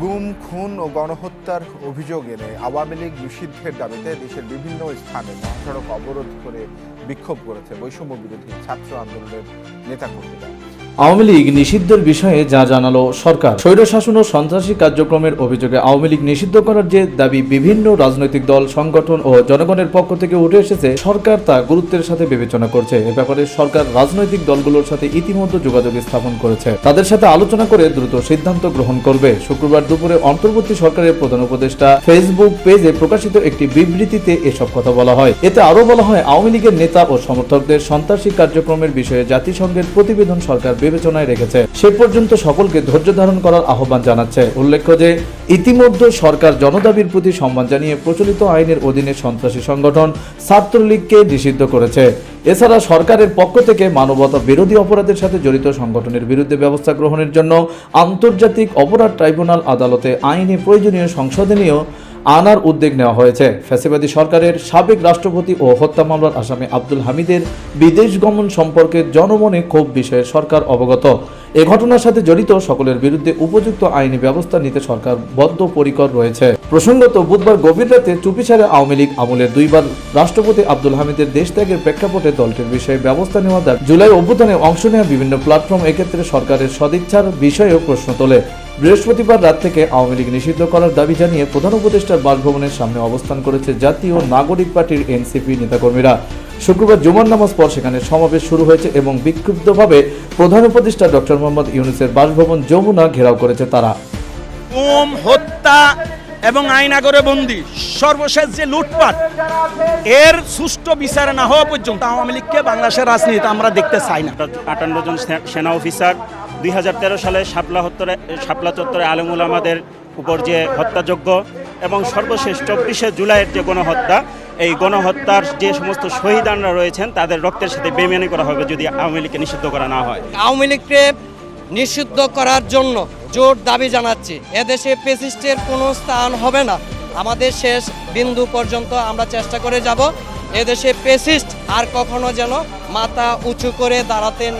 গুম, খুন ও গণহত্যার অভিযোগ এনে আওয়ামী লীগ নিষিদ্ধের দাবিতে দেশের বিভিন্ন স্থানে মহাসড়ক অবরোধ করে বিক্ষোভ করেছে বৈষম্য বিরোধী ছাত্র আন্দোলনের নেতাকর্মীরা। আওয়ামী লীগ নিষিদ্ধের বিষয়ে যা জানালো সরকার। স্বৈরশাসন ও সন্ত্রাসী কার্যক্রমের অভিযোগে আওয়ামী লীগ নিষিদ্ধ করার যে দাবি বিভিন্ন রাজনৈতিক দল, সংগঠন ও জনগণের পক্ষ থেকে উঠে এসেছে, সরকার তা গুরুত্বের সাথে বিবেচনা করছে। এ ব্যাপারে সরকার রাজনৈতিক দলগুলোর সাথে ইতিমধ্যে যোগাযোগ স্থাপন করেছে। তাদের সাথে আলোচনা করে দ্রুত সিদ্ধান্ত গ্রহণ করবে। শুক্রবার দুপুরে অন্তর্বর্তী সরকারের প্রধান উপদেষ্টা ফেসবুক পেজে প্রকাশিত একটি বিবৃতিতে এসব কথা বলা হয়। এতে আরও বলা হয়, আওয়ামী লীগের নেতা ও সমর্থকদের সন্ত্রাসী কার্যক্রমের বিষয়ে জাতিসংঘের প্রতিবেদন সরকার বিবেচনায় রেখেছে। সে পর্যন্ত সকলকে ধৈর্য ধারণ করার আহ্বান জানাচ্ছে। উল্লেখ্য যে, ইতিমধ্যে সরকার জনদাবির প্রতি সম্মান জানিয়ে প্রচলিত আইনের অধীনে সন্ত্রাসী সংগঠন ছাত্রলীগকে নিষিদ্ধ করেছে। এছাড়া সরকারের পক্ষ থেকে মানবতা বিরোধী অপরাধের সাথে জড়িত সংগঠনের বিরুদ্ধে ব্যবস্থা গ্রহণের জন্য আন্তর্জাতিক অপরাধ ট্রাইব্যুনাল আদালতে আইনে প্রয়োজনীয় সংশোধনীয় আনার উদ্যোগ নেওয়া হয়েছে। ফ্যাসিবাদী সরকারের সাবেক রাষ্ট্রপতি ও হত্যা মামলার আসামি আব্দুল হামিদের বিদেশ গমন সম্পর্কে জনমনে ক্ষোভ বিষয়ে সরকার অবগত। এ ঘটনার সাথে জড়িত সকলের বিরুদ্ধে উপযুক্ত আইনি ব্যবস্থা নিতে সরকার বদ্ধপরিকর রয়েছে। প্রসঙ্গত, বুধবার গভীর রাতে চুপিসারে আওয়ামী লীগ আমলের দুইবার রাষ্ট্রপতি আব্দুল হামিদের দেশ ত্যাগের প্রেক্ষাপটে দলটির বিষয়ে ব্যবস্থা নেওয়া দাবি জুলাই অভ্যুত্থানে অংশ নেওয়া বিভিন্ন প্ল্যাটফর্ম এক্ষেত্রে সরকারের সদিচ্ছার বিষয়েও প্রশ্ন তোলে। বৃহস্পতিবার রাত থেকে আওয়ামী লীগ নিষিদ্ধ করার দাবি জানিয়ে প্রধান উপদেষ্টার বাসভবনের সামনে অবস্থান করেছে জাতীয় নাগরিক পার্টির এনসিপি নেতাকর্মীরা। শুক্রবার জুমার নামাজ পর সেখানে সমাবেশ শুরু হয়েছে এবং বিক্ষুব্ধভাবে প্রধান উপদেষ্টা ডক্টর মোহাম্মদ ইউনুসের বাসভবন যমুনা ঘেরাও করেছে তারা। গুম হত্যা এবং আইনাগরে বন্দি সর্বশেষ যে লুটপাট এর সুষ্ঠু বিচার না হওয়া পর্যন্ত আওয়ামী লীগকে বাংলাদেশের রাজনীতি আমরা দেখতে চাই না। আটান্ন জন সেনা অফিসার দুই হাজার তেরো সালে শাপলা হত্তরে, শাপলা চত্বরে আলমুল আমাদের উপর যে হত্যাযোগ্য এবং সর্বশেষ চব্বিশে জুলাইয়ের যে গণহত্যা, এই গণহত্যার যে সমস্ত শহীদানরা রয়েছেন, তাদের রক্তের সাথে বেমেনি করা হবে যদি আওয়ামী লীগকে নিষিদ্ধ করা না হয়। আওয়ামী লীগকে নিষিদ্ধ করার জন্য জোর দাবি জানাচ্ছি। এদেশে পেসিস্টের কোনো স্থান হবে না। আমাদের শেষ বিন্দু পর্যন্ত আমরা চেষ্টা করে যাব। এদেশে পেসিস্ট আর কখনো যেন মাথা উঁচু করে দাঁড়াতে না